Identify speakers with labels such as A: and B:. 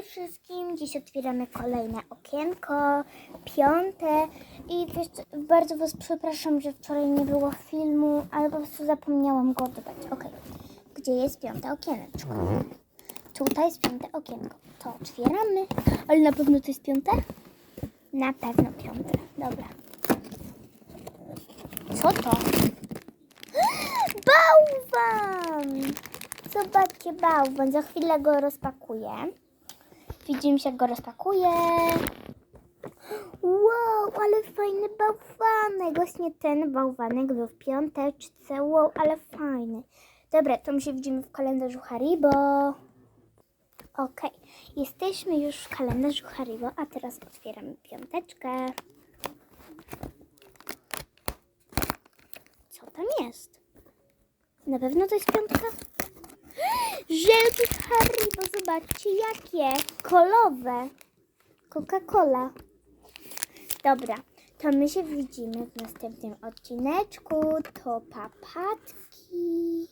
A: Hej wszystkim, dziś otwieramy kolejne okienko, piąte i wiesz, bardzo Was przepraszam, że wczoraj nie było filmu, ale po prostu zapomniałam go dodać. Okej, gdzie jest piąte okieneczko? Tutaj jest piąte okienko. To otwieramy, ale na pewno to jest piąte? Na pewno piąte, dobra. Co to? Bałwan! Zobaczcie, bałwan. Za chwilę go rozpakuję. Widzimy się, jak go rozpakuję. Wow, ale fajny bałwanek. Właśnie ten bałwanek był w piąteczce. Wow, ale fajny. Dobra, to my się widzimy w kalendarzu Haribo. Okej, jesteśmy już w kalendarzu Haribo, a teraz otwieramy piąteczkę. Co tam jest? Na pewno to jest piątka? Żelki Haribo, zobaczcie jakie. Kolowe. Coca-Cola. Dobra, to my się widzimy w następnym odcineczku. To papatki.